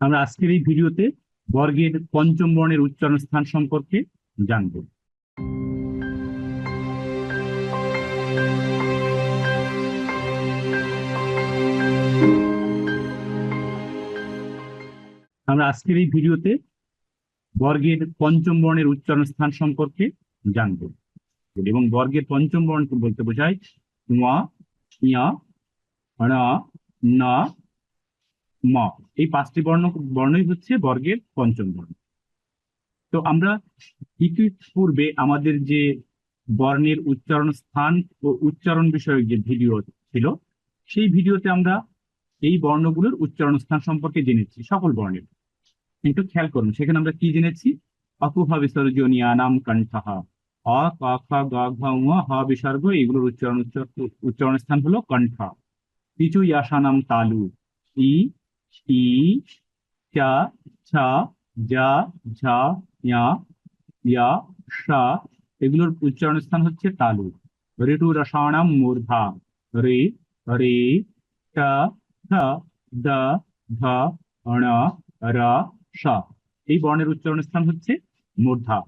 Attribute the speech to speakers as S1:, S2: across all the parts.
S1: আমরা আজকের এই ভিডিওতে বর্গের পঞ্চম বর্ণের উচ্চারণ স্থান সম্পর্কে জানব। আমরা আজকের এই ভিডিওতে বর্গের পঞ্চম বর্ণের উচ্চারণ স্থান সম্পর্কে জানব। এবং বর্গের পঞ্চম বর্ণ বলতে বোঝায় রা না ম। এই পাঁচটি বর্ণ, বর্ণই হচ্ছে বর্গের পঞ্চম বর্ণ। তো আমরা ইতিপূর্বে আমাদের যে বর্ণের উচ্চারণ স্থান ও উচ্চারণ বিষয়ক যে ভিডিও ছিল, সেই ভিডিওতে আমরা এই বর্ণগুলোর উচ্চারণ স্থান সম্পর্কে জেনেছি, সকল বর্ণের। কিন্তু খেয়াল করুন, সেখানে আমরা কি জেনেছি? অকুহা বিসর্জনীয় নাম কণ্ঠাহা অ, ক, খ, গ, ঘ হ, বিসর্গ এগুলোর উচ্চারণ উচ্চ- উচ্চারণ স্থান হলো কণ্ঠা। কিছু ইয়াসানাম তালু। ই ই চা ছা যা ঝা ইয়া ইয়া সা এগুলোর উচ্চারণ স্থান হচ্ছে তালু। ঋতু রসায়নাম মূর্ধা। রে রে, ট ঠ দ, ধ, ণ, র সা এই বর্ণের উচ্চারণ স্থান হচ্ছে মূর্ধা।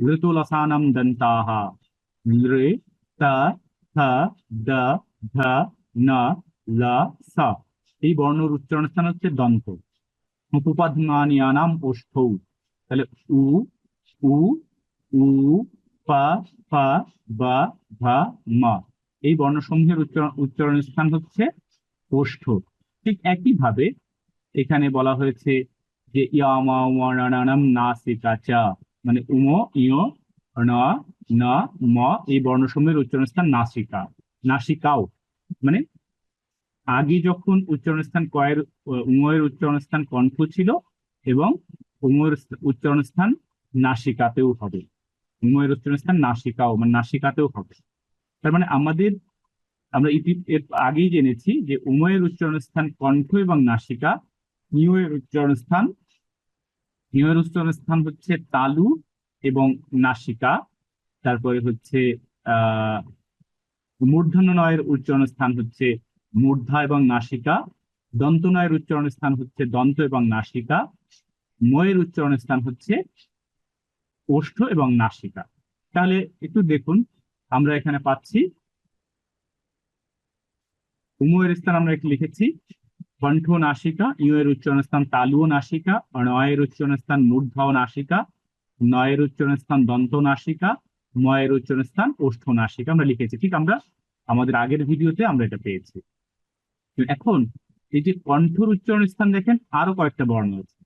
S1: ঋতু লসানাম দন্তাহা। রে, ত, থ, দ, ধ, ন, ল, সা। এই বর্ণর উচ্চারণ স্থান হচ্ছে দন্ত। উপপাদ্যানিয়ানাম ওষ্ঠৌ। তাহলে উ উ উ, পা পা বা ভা মা। এই বর্ণসমূহের উচ্চারণ উচ্চারণ স্থান হচ্ছে ওষ্ঠ। ঠিক একইভাবে এখানে বলা হয়েছে যে ইয়ামা ওয়ানানাম নাসিকা চা। মানে উম, ইয়, ন ন, ম। এই বর্ণসমূহের উচ্চারণ স্থান নাসিকা। নাসিকাও। মানে আগে যখন উচ্চারণ স্থান কয়ের, উময়ের উচ্চারণ স্থান কণ্ঠ ছিল এবং উময়ের উচ্চারণ স্থান নাসিকাতেও হবে। উময়ের উচ্চারণ স্থান নাসিকাও মানে নাসিকাতেও হবে। তার মানে আমাদের, আমরা ইতি, এর আগেই জেনেছি যে উময়ের উচ্চারণ স্থান কণ্ঠ এবং নাসিকা নিয়ের উচ্চারণ স্থান নিয়ের উচ্চারণ স্থান হচ্ছে তালু এবং নাসিকা, তারপরে হচ্ছে, আহ মূর্ধন্য নয়ের উচ্চারণ স্থান হচ্ছে মূর্ধা এবং নাসিকা দন্তনয়ের উচ্চারণ স্থান হচ্ছে দন্ত এবং নাসিকা, ময়ের উচ্চারণ স্থান হচ্ছে ওষ্ঠ এবং নাসিকা। তাহলে একটু দেখুন, আমরা এখানে পাচ্ছি, উময়ের স্থান আমরা লিখেছি, কণ্ঠ নাসিকা ইয়ের উচ্চারণ স্থান তালু নাসিকা নয়ের উচ্চারণ স্থান মূর্ধা নাসিকা, নয়ের উচ্চারণ স্থান দন্ত নাসিকা, ময়ের উচ্চারণ স্থান ওষ্ঠ নাসিকা। আমরা লিখেছি, ঠিক আমরা, আমাদের আগের ভিডিওতে আমরা এটা পেয়েছি। এখন এই যে কণ্ঠর উচ্চারণ স্থান দেখেন, আরও কয়েকটা বর্ণ আছে।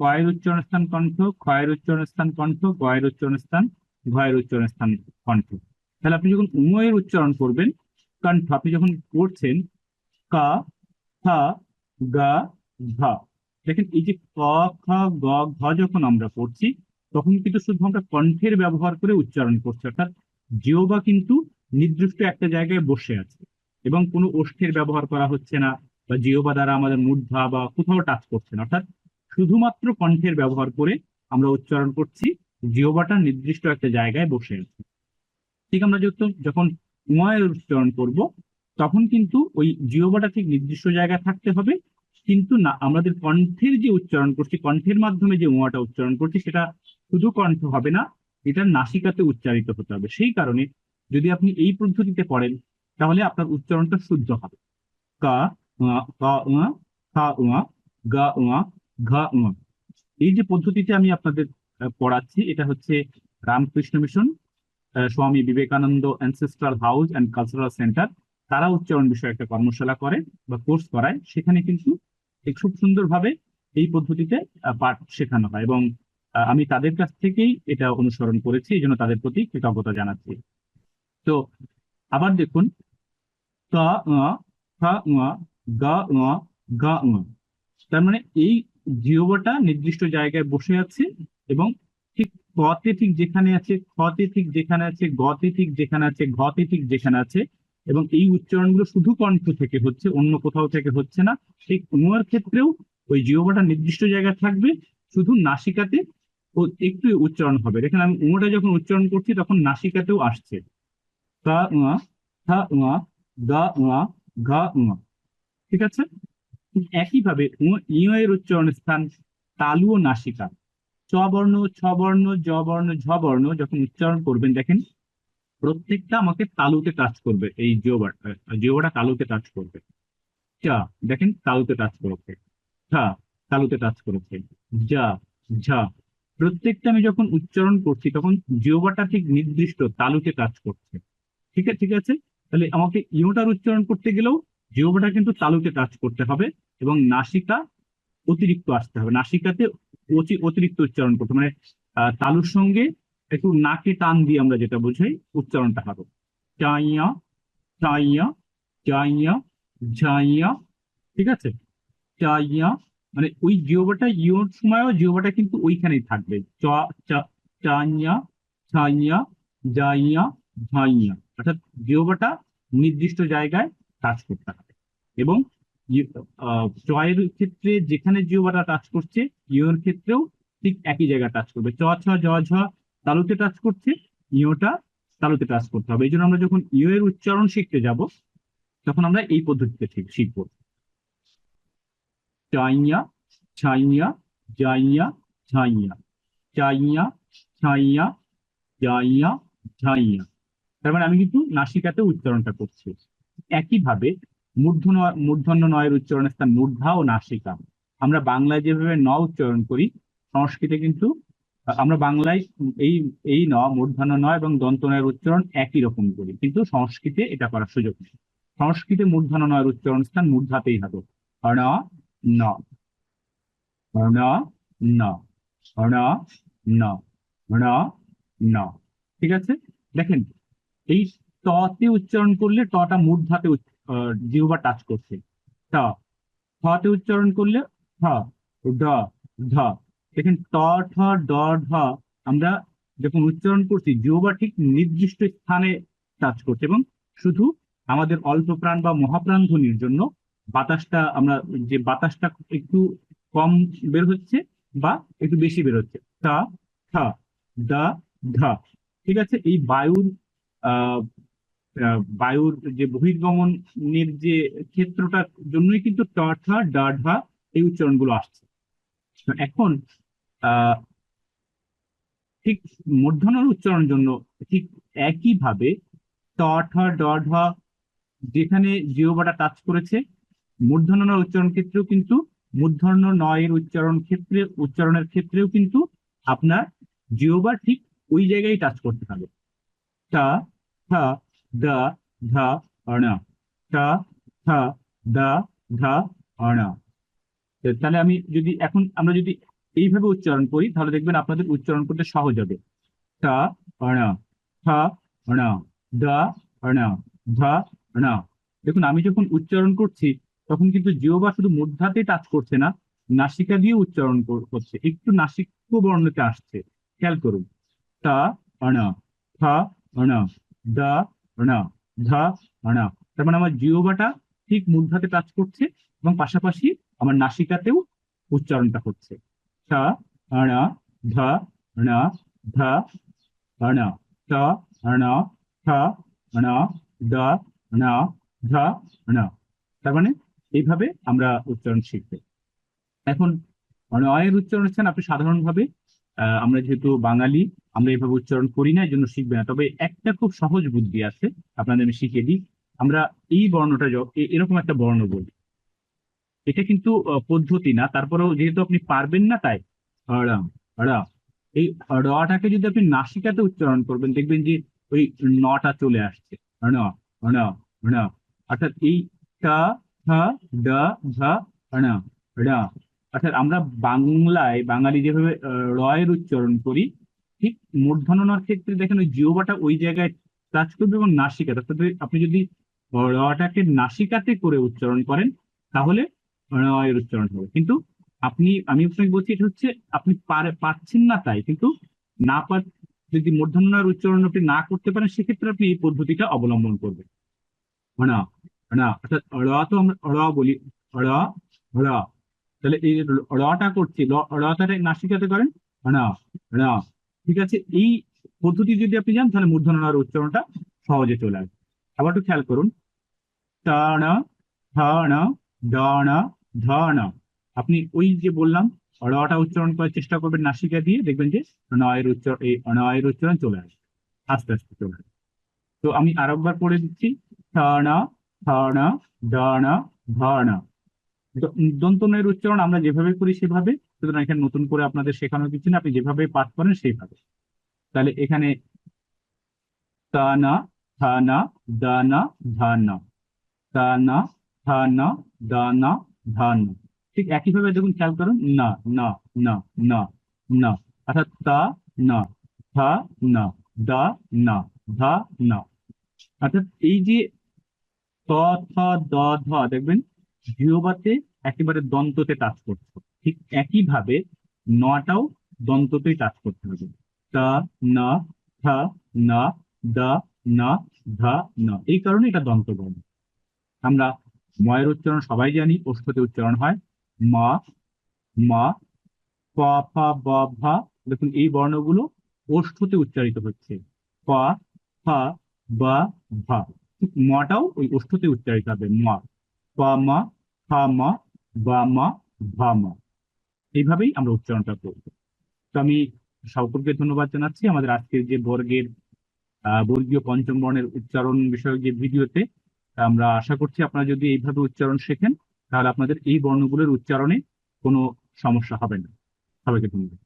S1: কয়ের উচ্চারণ স্থান কণ্ঠ, ক্ষয়ের উচ্চারণ স্থান কণ্ঠ, গয়ের উচ্চারণ স্থান, ঘয়ের উচ্চারণ স্থান কণ্ঠ। তাহলে আপনি যখন উময়ের উচ্চারণ করবেন কণ্ঠ আপনি যখন পড়ছেন, ক খ গ, ঘ, দেখেন এই যে ক, খ, গ, ঘ যখন আমরা পড়ছি, তখন কিন্তু শুধু আমরা কণ্ঠের ব্যবহার করে উচ্চারণ করছি, অর্থাৎ জিওবা কিন্তু নির্দিষ্ট একটা জায়গায় বসে আছে। এবং কোনো ওষ্ঠের ব্যবহার করা হচ্ছে না বা জিওবা দ্বারা আমাদের মূর্ধা বা কোথাও টাচ করছে না। অর্থাৎ শুধুমাত্র কণ্ঠের ব্যবহার করে আমরা উচ্চারণ করছি, জিওবাটা নির্দিষ্ট একটা জায়গায় বসে আছে। ঠিক আমরা যখন যখন উমায়ের উচ্চারণ করব, তখন কিন্তু ওই জিওবাটা ঠিক নির্দিষ্ট জায়গায় থাকতে হবে, কিন্তু না, আমাদের কণ্ঠের যে উচ্চারণ করছি, কণ্ঠের মাধ্যমে যে উমাটা উচ্চারণ করছি, সেটা শুধু কণ্ঠ হবে না, এটা নাসিকাতে উচ্চারিত হতে হবে। সেই কারণে যদি আপনি এই পদ্ধতিতে পড়েন তাহলে আপনার উচ্চারণটা শুদ্ধ হবে। কা গা। এই যে পদ্ধতিতে আমি আপনাদের পড়াচ্ছি, এটা হচ্ছে Ramakrishna mission Swami Vivekananda ancestral house and cultural centre. তারা উচ্চারণ বিষয়ে একটা কর্মশালা করে বা কোর্স করায়। সেখানে কিন্তু খুব সুন্দরভাবে এই পদ্ধতিতে পাঠ শেখানো হয় এবং আমি তাদের কাছ থেকেই এটা অনুসরণ করেছি। এই জন্য তাদের প্রতি কৃতজ্ঞতা জানাচ্ছি। তো আবার দেখুন উয়া, গ উয়া, তার মানে এই জিওবাটা নির্দিষ্ট জায়গায় বসে আছে এবং ঠিক কতে ঠিক যেখানে আছে খতে ঠিক যেখানে আছে গতে ঠিক যেখানে আছে ঘতে ঠিক যেখানে আছে এবং এই উচ্চারণগুলো শুধু কণ্ঠ থেকে হচ্ছে অন্য কোথাও থেকে হচ্ছে না। ঠিক উমার ক্ষেত্রেও ওই জিওবাটা নির্দিষ্ট জায়গায় থাকবে শুধু নাসিকাতে একটু উচ্চারণ হবে। দেখেন আমি উমাটা যখন উচ্চারণ করছি তখন নাসিকাতেও আসছে। ঠিক আছে? একইভাবে উ- ইয় এর উচ্চারণ স্থান তালু ও নাসিকা। চ বর্ণ ছ বর্ণ, জ বর্ণ বর্ণ যখন উচ্চারণ করবেন, দেখেন প্রত্যেকটা আমাকে তালুতে টাচ করবে। এই জিওবাটা জিওবাটা তালুতে টাচ করবে। চা, দেখেন তালুতে টাচ করেছে। ঝা, তালুতে টাচ করেছে। যা ঝা। প্রত্যেকটা আমি যখন উচ্চারণ করছি, তখন জিওবাটা ঠিক নির্দিষ্ট তালুতে টাচ করছে। ঠিক আছে ঠিক আছে? তাহলে আমাকে ইওটার উচ্চারণ করতে গেলেও জিওবাটা কিন্তু তালুতে টাচ করতে হবে এবং নাসিকা অতিরিক্ত আসতে হবে। নাসিকাতে অতি- অতিরিক্ত উচ্চারণ করতে মানে তালুর সঙ্গে একটু নাকে টান দিয়ে আমরা যেটা বুঝাই, উচ্চারণটা হবে। চাইয়া চাইয়া চাইয়া, ঝাইয়া, ঠিক আছে? চাইয়া মানে ওই জিওবাটা ইওর সময়ও জিওবাটা কিন্তু ওইখানেই থাকবে। চাইয়া ছাইয়া যাইয়া ঝাইয়া। অর্থাৎ জিওবাটা নির্দিষ্ট জায়গায় কাজ করতে হবে। এবং চয়ের ক্ষেত্রে যেখানে জিওবাটা টাচ করছে, ইওর ক্ষেত্রেও ঠিক একই জায়গায় টাচ করবে। চ, ছ, জ, ঝ তালুতে টাচ করছে, ইওটা তালুতে টাচ করতে হবে। এই জন্য আমরা যখন ইও এর উচ্চারণ শিখতে যাব, তখন আমরা এই পদ্ধতিতে ঠিক শিখব। চাইয়া, ছাইয়া, যাইয়া ঝাইয়া চাইয়া, ছাইয়া, যাইয়া ঝাইয়া তার মানে আমি কিন্তু নাসিকাতে উচ্চারণটা করছি। একইভাবে মূর্ধন্য মূর্ধন্য নয়ের উচ্চারণের স্থান মূর্ধা ও নাসিকা। আমরা বাংলায় যেভাবে ন উচ্চারণ করি, সংস্কৃতে কিন্তু, আমরা বাংলায় এই এই ন, মূর্ধন্য ন এবং দন্ত নয়ের উচ্চারণ একই রকম করি। কিন্তু সংস্কৃতে এটা করার সুযোগ নেই। সংস্কৃতে মূর্ধন্য নয়ের উচ্চারণ স্থান মূর্ধাতেই হবে। অণ ন অণ ন অণ ন অণ ন। ঠিক আছে? দেখেন এই টতে উচ্চারণ করলে টটা মূর্ধাতে জিহ্বা টাচ করছে। ট থতে উচ্চারণ করলে ড ধ। দেখেন ট ঠ, ড ঢ আমরা যখন উচ্চারণ করছি, জিহ্বা ঠিক নির্দিষ্ট স্থানে টাচ করছে এবং শুধু আমাদের অল্প প্রাণ বা মহাপ্রাণ ধ্বনির জন্য বাতাসটা আমরা যে বাতাসটা একটু কম বের হচ্ছে বা একটু বেশি বের হচ্ছে। ঠ ধা। ঠিক আছে? এই বায়ুর বায়ুর যে বহির্গমনের যে ক্ষেত্রটার জন্যই কিন্তু ট ঠ ডা ঢা এই উচ্চারণগুলো আসছে। এখন ঠিক মূর্ধন্যর উচ্চারণের জন্য ঠিক একইভাবে ট ঠ ড যেখানে জিওবাটা টাচ করেছে মূর্ধন্য নয়ের উচ্চারণ ক্ষেত্রেও কিন্তু মূর্ধন্য নয়ের উচ্চারণ ক্ষেত্রে, উচ্চারণের ক্ষেত্রেও কিন্তু আপনার জিওবা ঠিক ওই জায়গায় টাচ করতে হবে। টা দা ধা অণ টা থা দা ধা অণ তো তাহলে আমি যদি এখন আমরা যদি এইভাবে উচ্চারণ করি, তাহলে দেখবেন আপনাদের উচ্চারণ করতে সহজ হবে। টা অণ, থা, অণ, দা, অণ, ধা, অণ। দেখুন, আমি যখন উচ্চারণ করছি, তখন কিন্তু জিওবা শুধু মধ্যাতে টাচ করছে না, নাসিকা দিয়ে উচ্চারণ কর- করছে। একটু নাসিক বর্ণতে আসছে। খেয়াল করুন। টা অণ, থা, অণ দা অণ ধা অণ তার মানে আমার জিওবাটা ঠিক মূর্ধাতে টাচ করছে এবং পাশাপাশি আমার নাসিকাতেও উচ্চারণটা হচ্ছে। টা অণ ধা অণ ধা অণ টা অণ থা অণ দা অণ ধা অণ তার মানে এইভাবে আমরা উচ্চারণ শিখব। এখন অয়ের উচ্চারণ স্থান আপনি সাধারণভাবে আমরা যেহেতু বাঙালি আমরা এইভাবে উচ্চারণ করি না এই জন্য শিখবে না। তবে একটা খুব সহজ বুদ্ধি আছে আপনাদের আমি শিখিয়ে দিই। আমরা এই বর্ণটা এরকম একটা বর্ণ বলি। এটা কিন্তু পদ্ধতি না তারপরেও যেহেতু আপনি পারবেন না তাই। ড়, ড়। এই রটাকে যদি আপনি নাসিকাতে উচ্চারণ করবেন দেখবেন যে ওই নটা চলে আসছে। ণ ণ ণ অর্থাৎ এই টা থা ড ধা ণ ণ অর্থাৎ আমরা বাংলায়, বাঙালি যেভাবে রয়ের উচ্চারণ করি, ঠিক মূর্ধন্যর ক্ষেত্রে দেখেন ওই জিওবাটা ওই জায়গায় টাচ করবে এবং নাসিকাতে অর্থাৎ আপনি যদি রটাকে নাসিকাতে করে উচ্চারণ করেন, তাহলে রয়ের উচ্চারণ হবে। কিন্তু আপনি, আমি আপনাকে বলছি এটা হচ্ছে আপনি পারছেন না তাই, কিন্তু না পার যদি মূর্ধন্যর উচ্চারণ আপনি না করতে পারেন, সেক্ষেত্রে আপনি এই পদ্ধতিটা অবলম্বন করবেন। না না অর্থাৎ র তো আমরা র বলি র তাহলে এই রটা করছি রটারে নাসিকাতে করেন ঠিক আছে? এই পদ্ধতি যদি আপনি যান, তাহলে মূর্ধন্যর উচ্চারণটা সহজে চলে আসবে। আবার একটু খেয়াল করুন। টানা থানা ডানা ধ না আপনি ওই যে বললাম রটা উচ্চারণ করার চেষ্টা করবেন নাসিকা দিয়ে, দেখবেন যে নয়ের উচ্চারণ, এই নয়ের উচ্চারণ চলে আসবে। আস্তে আস্তে চলে আসবে। তো আমি আরেকবার পড়ে দিচ্ছি। থ না থ না ড ধ না দ- দন্তনের উচ্চারণ আমরা যেভাবে করি সেভাবে, সুতরাং এখানে নতুন করে আপনাদের শেখানোর কিছু না আপনি যেভাবে পাঠ করেন সেইভাবে। তাহলে এখানে তা না থা না, দা না, ধা না। তা না দা না, ধা না। ঠিক একইভাবে দেখুন, খেয়াল করুন, না না না না না। অর্থাৎ তা না থা না, দা না, ধা না। অর্থাৎ এই যে ত, থ, দ, ধ, দেখবেন জিহ্বাতে একেবারে দন্ততে টাচ করছে ঠিক একইভাবে নটাও দন্ততেই টাচ করতে হবে। তা, না না, দা, না, ধা, না। এই কারণে এটা দন্ত বর্ণ আমরা ময়ের উচ্চারণ সবাই জানি, ওষ্ঠতে উচ্চারণ হয়। মা মা প ফা, ব, ভা। দেখুন, এই বর্ণগুলো ওষ্ঠতে উচ্চারিত হচ্ছে। প ফা, বা, ভা। মটাও ওই ওষ্ঠতে উচ্চারিত হবে, মা। পা মা ফা মা বা মা ভা মা এইভাবেই আমরা উচ্চারণটা করব। তো আমি সকলকে ধন্যবাদ জানাচ্ছি আমাদের আজকের যে বর্গের বর্গীয় পঞ্চম বর্ণের উচ্চারণ বিষয়ক যে ভিডিওতে আমরা আশা করছি আপনারা যদি এইভাবে উচ্চারণ শেখেন, তাহলে আপনাদের এই বর্ণগুলোর উচ্চারণে কোনো সমস্যা হবে না। সবাইকে ধন্যবাদ।